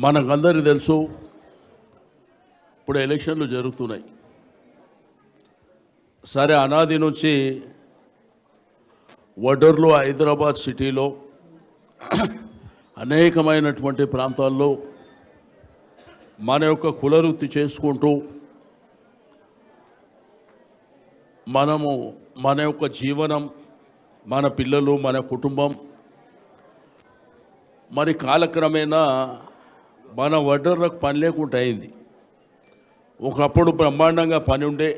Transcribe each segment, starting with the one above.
మనకందరికీ తెలుసు ఇప్పుడు ఎలక్షన్లు జరుగుతున్నాయి. సరే అనాది నుంచి వడర్లో హైదరాబాద్ సిటీలో అనేకమైనటువంటి ప్రాంతాల్లో మన యొక్క కులవృత్తి చేసుకుంటూ మనము మన యొక్క జీవనం మన పిల్లలు మన కుటుంబం మరి కాలక్రమేణా మన వడ్డర్లకు పని లేకుండా అయింది. ఒకప్పుడు బ్రహ్మాండంగా పని ఉండే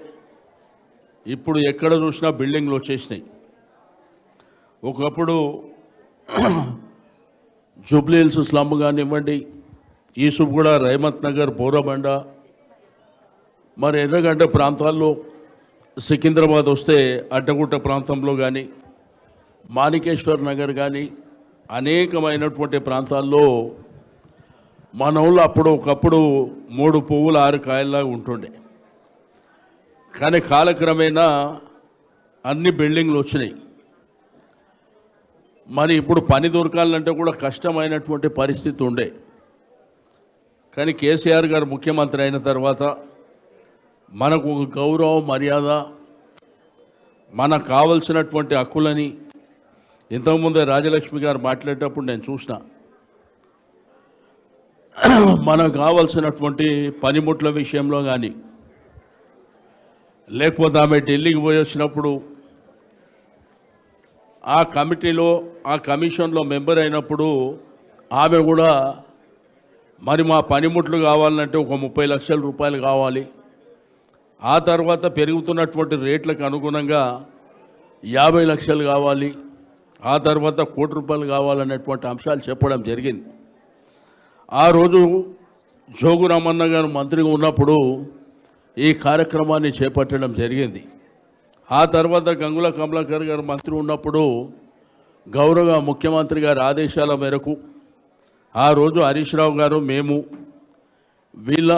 ఇప్పుడు ఎక్కడ చూసినా బిల్డింగ్లు వచ్చేసినాయి. ఒకప్పుడు జూబ్లీహిల్స్ స్లమ్ కానివ్వండి ఈసుగూడ రేమత్ నగర్ బోరబండ. మరి ఎర్రగడ్డ ప్రాంతాల్లో సికింద్రాబాద్ వస్తే అడ్డగుట్ట ప్రాంతంలో కానీ మాణికేశ్వర్ నగర్ కానీ అనేకమైనటువంటి ప్రాంతాల్లో మన ఊళ్ళో అప్పుడు ఒకప్పుడు మూడు పువ్వులు ఆరు కాయల్లాగా ఉంటుండే. కానీ కాలక్రమేణా అన్ని బిల్డింగ్లు వచ్చినాయి. మరి ఇప్పుడు పని దొరకాలంటే కూడా కష్టమైనటువంటి పరిస్థితి ఉండే. కానీ కేసీఆర్ గారు ముఖ్యమంత్రి అయిన తర్వాత మనకు ఒక గౌరవం మర్యాద మనకు కావలసినటువంటి హక్కులని. ఇంతకుముందే రాజలక్ష్మి గారు మాట్లాడేటప్పుడు నేను చూసిన మనకు కావలసినటువంటి పనిముట్ల విషయంలో కానీ లేకపోతే ఆమె ఢిల్లీకి పోయి వచ్చినప్పుడు ఆ కమిటీలో ఆ కమిషన్లో మెంబర్ అయినప్పుడు ఆమె కూడా మరి మా పనిముట్లు కావాలంటే ఒక ముప్పై లక్షల రూపాయలు కావాలి. ఆ తర్వాత పెరుగుతున్నటువంటి రేట్లకు అనుగుణంగా యాభై లక్షలు కావాలి. ఆ తర్వాత కోటి రూపాయలు కావాలనేటువంటి అంశాలు చెప్పడం జరిగింది. ఆ రోజు జోగు రామన్న గారు మంత్రిగా ఉన్నప్పుడు ఈ కార్యక్రమాన్ని చేపట్టడం జరిగింది. ఆ తర్వాత గంగుల కమలాకర్ గారు మంత్రి ఉన్నప్పుడు గౌరవ ముఖ్యమంత్రి గారి ఆదేశాల మేరకు ఆ రోజు హరీష్ రావు గారు మేము వీళ్ళ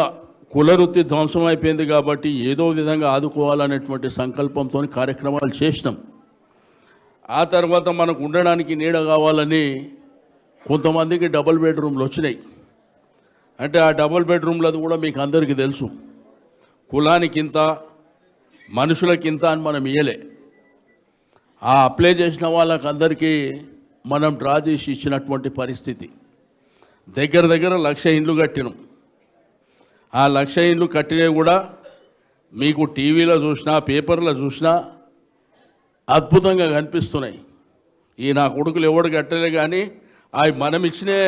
కులవృత్తి ధ్వంసం అయిపోయింది కాబట్టి ఏదో విధంగా ఆదుకోవాలనేటువంటి సంకల్పంతో కార్యక్రమాలు చేసినాం. ఆ తర్వాత మనకు ఉండడానికి నీడ కావాలని కొంతమందికి డబుల్ బెడ్రూమ్లు వచ్చినాయి. అంటే ఆ డబుల్ బెడ్రూమ్లది కూడా మీకు అందరికీ తెలుసు. కులానికి ఇంత మనుషులకి ఇంత అని మనం ఇయ్యలే. ఆ అప్లై చేసిన వాళ్ళకి అందరికీ మనం డ్రా చేసి ఇచ్చినటువంటి పరిస్థితి. దగ్గర దగ్గర లక్ష ఇండ్లు కట్టినాం. ఆ లక్ష ఇండ్లు కట్టినవి కూడా మీకు టీవీలో చూసినా పేపర్లో చూసినా అద్భుతంగా కనిపిస్తున్నాయి. ఈ నా కొడుకులు ఎవడు కట్టలే కానీ అవి మనం ఇచ్చినే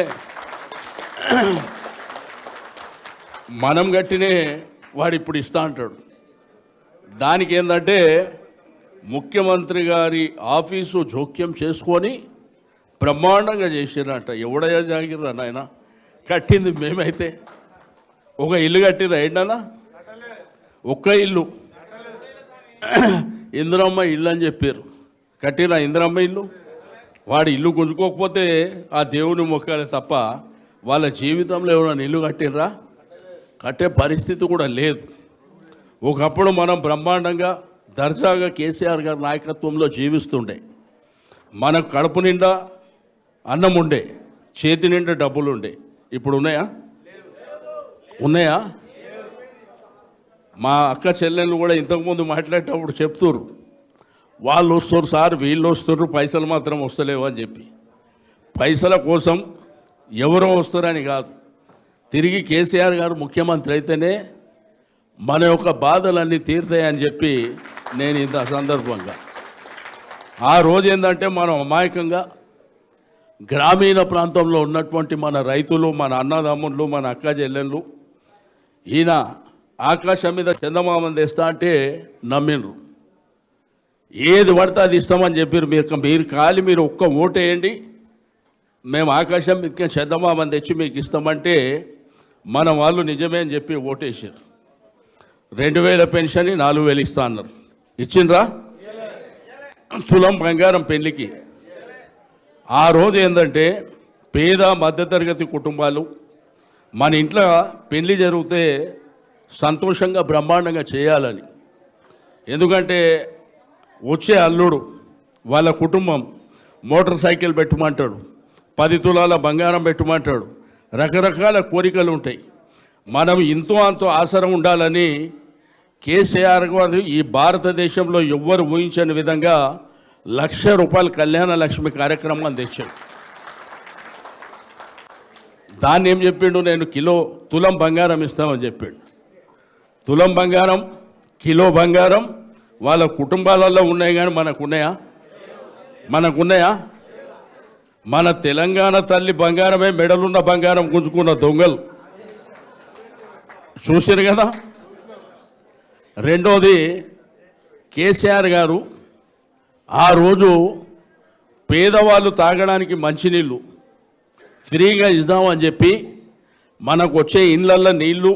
మనం కట్టినే వాడు ఇప్పుడు ఇస్తా అంటాడు. దానికి ఏంటంటే ముఖ్యమంత్రి గారి ఆఫీసు జోక్యం చేసుకొని బ్రహ్మాండంగా చేసిరంట ఎవడయ్యా జాగిర్రా నాయన? కట్టింది మేమైతే. ఒక ఇల్లు కట్టిరా ఏంటన్నా? ఒక్క ఇల్లు. ఇందిరమ్మ ఇల్లు అని చెప్పారు కట్టిరా ఇందిరమ్మ ఇల్లు? వాడు ఇల్లు గుంజుకోకపోతే ఆ దేవుని మొక్కాలి తప్ప వాళ్ళ జీవితంలో ఎవరైనా ఇల్లు కట్టిర్రా? కట్టే పరిస్థితి కూడా లేదు. ఒకప్పుడు మనం బ్రహ్మాండంగా దర్జాగా కేసీఆర్ గారి నాయకత్వంలో జీవిస్తుండే. మన కడుపు నిండా అన్నం ఉండే చేతి నిండా డబ్బులు ఉండే. ఇప్పుడు ఉన్నాయా? ఉన్నాయా? మా అక్క చెల్లెళ్ళు కూడా ఇంతకుముందు మాట్లాడేటప్పుడు చెప్తుర్రు వాళ్ళు వస్తారు సార్ వీళ్ళు వస్తున్నారు పైసలు మాత్రం వస్తలేవు అని చెప్పి. పైసల కోసం ఎవరో వస్తారని కాదు. తిరిగి కేసీఆర్ గారు ముఖ్యమంత్రి అయితేనే మన యొక్క బాధలన్నీ తీరుతాయని చెప్పి నేను ఇంత సందర్భంగా. ఆ రోజు ఏంటంటే మనం అమాయకంగా గ్రామీణ ప్రాంతంలో ఉన్నటువంటి మన రైతులు మన అన్నదమ్ముళ్ళు మన అక్క చెల్లెళ్ళు ఈయన ఆకాశం మీద చందమామని తెస్తా అంటే నమ్మిండ్రు. ఏది పడితే అది ఇస్తామని చెప్పారు మీరు మీరు కాలి మీరు ఒక్క ఓటేయండి మేము ఆకాశం మీదకి చందమామని తెచ్చి మీకు ఇస్తామంటే మన వాళ్ళు నిజమే అని చెప్పి ఓటేశారు రెండు వేల పెన్షన్ నాలుగు వేలు ఇస్తా అన్నారు. ఇచ్చిండ్రా? తులం బంగారం పెళ్ళికి. ఆ రోజు ఏంటంటే పేద మధ్యతరగతి కుటుంబాలు మన ఇంట్లో పెళ్ళి జరిగితే సంతోషంగా బ్రహ్మాండంగా చేయాలని. ఎందుకంటే వచ్చే అల్లుడు వాళ్ళ కుటుంబం మోటార్ సైకిల్ పెట్టమంటాడు పది తులాల బంగారం పెట్టమంటాడు రకరకాల కోరికలు ఉంటాయి మనం ఇంతో అంతో ఆసరం ఉండాలని కేసీఆర్ గారు ఈ భారతదేశంలో ఎవ్వరు ఊహించని విధంగా లక్ష రూపాయల కళ్యాణ లక్ష్మి కార్యక్రమం తెచ్చాడు దాన్ని ఏం చెప్పిండు? నేను కిలో తులం బంగారం ఇస్తామని చెప్పిండు. తులం బంగారం కిలో బంగారం వాళ్ళ కుటుంబాలలో ఉన్నాయి కానీ మనకు ఉన్నాయా మనకున్నాయా? మన తెలంగాణ తల్లి బంగారమే మెడలున్న బంగారం గుంజుకున్న దొంగలు. చూసారు కదా? రెండోది కేసీఆర్ గారు ఆ రోజు పేదవాళ్ళు తాగడానికి మంచినీళ్ళు ఫ్రీగా ఇద్దామని చెప్పి మనకు వచ్చే ఇండ్లల్లో నీళ్ళు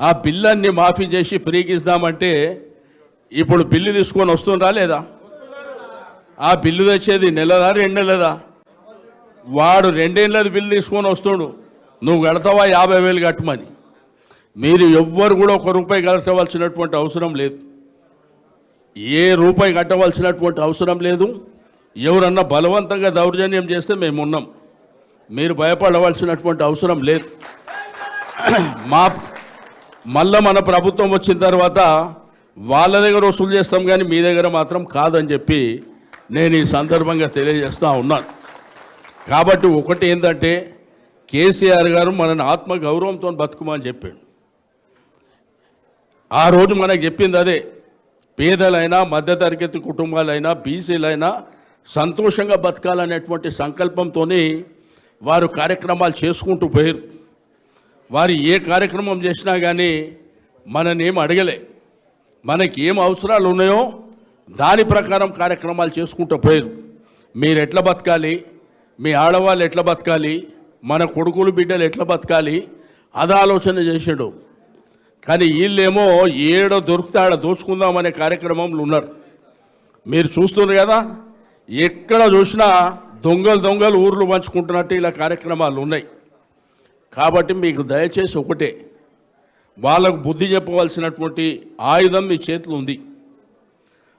ఆ బిల్లన్ని మాఫీ చేసి ఫ్రీగా ఇద్దామంటే ఇప్పుడు బిల్లు తీసుకొని వస్తుండ్రా లేదా? ఆ బిల్లు తెచ్చేది నెలదా రెండు నెలదా? వాడు రెండేళ్ళది బిల్లు తీసుకొని వస్తుండు నువ్వు కడతావా యాభై వేలు కట్టమని? మీరు ఎవ్వరు కూడా ఒక రూపాయి కట్టవలసినటువంటి అవసరం లేదు. ఏ రూపాయి కట్టవలసినటువంటి అవసరం లేదు. ఎవరన్నా బలవంతంగా దౌర్జన్యం చేస్తే మేము ఉన్నాం. మీరు భయపడవలసినటువంటి అవసరం లేదు. మా మళ్ళా మన ప్రభుత్వం వచ్చిన తర్వాత వాళ్ళ దగ్గర వసూలు చేస్తాం కానీ మీ దగ్గర మాత్రం కాదని చెప్పి నేను ఈ సందర్భంగా తెలియజేస్తా ఉన్నాను. కాబట్టి ఒకటి ఏంటంటే కేసీఆర్ గారు మనని ఆత్మ గౌరవంతో బతుకుమని చెప్పాడు. ఆ రోజు మనకు చెప్పింది అదే పేదలైనా మధ్యతరగతి కుటుంబాలైనా బీసీలైనా సంతోషంగా బతకాలనేటువంటి సంకల్పంతో వారు కార్యక్రమాలు చేసుకుంటూ పోయారు. వారు ఏ కార్యక్రమం చేసినా కానీ మనని ఏం అడగలే. మనకి ఏం అవసరాలు ఉన్నాయో దాని ప్రకారం కార్యక్రమాలు చేసుకుంటూ పోయారు. మీరు ఎట్లా బతకాలి? మీ ఆడవాళ్ళు ఎట్లా బతకాలి? మన కొడుకులు బిడ్డలు ఎట్లా బతకాలి? అది ఆలోచన చేసాడు. కానీ వీళ్ళేమో ఏడో దొరికితే ఆడ దోచుకుందామనే కార్యక్రమంలో ఉన్నారు. మీరు చూస్తున్నారు కదా ఎక్కడ చూసినా దొంగలు దొంగలు ఊర్లు పంచుకుంటున్నట్టు ఇలా కార్యక్రమాలు ఉన్నాయి. కాబట్టి మీకు దయచేసి ఒకటే వాళ్ళకు బుద్ధి చెప్పవలసినటువంటి ఆయుధం మీ చేతిలో ఉంది.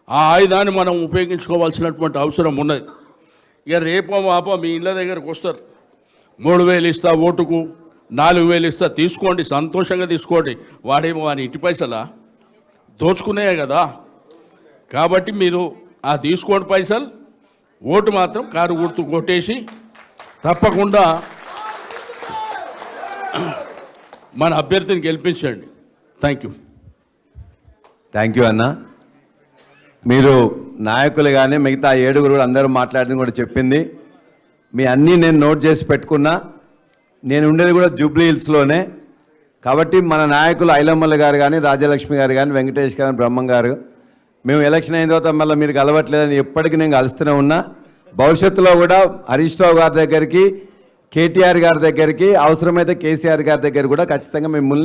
ఆ ఆయుధాన్ని మనం ఉపయోగించుకోవాల్సినటువంటి అవసరం ఉన్నది. ఇక రేపో మాపో మీ ఇళ్ళ దగ్గరకు వస్తారు. మూడు వేలు ఇస్తా ఓటుకు నాలుగు వేలు ఇస్తా తీసుకోండి సంతోషంగా తీసుకోండి. వాడేమో వాని ఇంటి పైసలా? దోచుకునే కదా. కాబట్టి మీరు ఆ తీసుకోండి పైసలు ఓటు మాత్రం కారు గుర్తు కొట్టేసి తప్పకుండా మన అభ్యర్థిని గెలిపించండి. థ్యాంక్ యూ థ్యాంక్ యూ అన్నా. మీరు నాయకులు కానీ మిగతా ఏడుగురు కూడా అందరూ మాట్లాడింది కూడా చెప్పింది. మీ అన్నీ నేను నోట్ చేసి పెట్టుకున్నా. నేను ఉండేది కూడా జూబ్లీ హిల్స్లోనే. కాబట్టి మన నాయకులు ఐలమ్మల గారు కానీ రాజలక్ష్మి గారు కానీ వెంకటేష్ గారు బ్రహ్మం గారు మేము ఎలక్షన్ అయిన తర్వాత మళ్ళీ మీరు కలవట్లేదని ఎప్పటికీ నేను కలుస్తూనే ఉన్నా. భవిష్యత్తులో కూడా హరీష్ రావు గారి దగ్గరికి కేటీఆర్ గారి దగ్గరికి అవసరమైతే కేసీఆర్ గారి దగ్గర కూడా ఖచ్చితంగా మిమ్మల్ని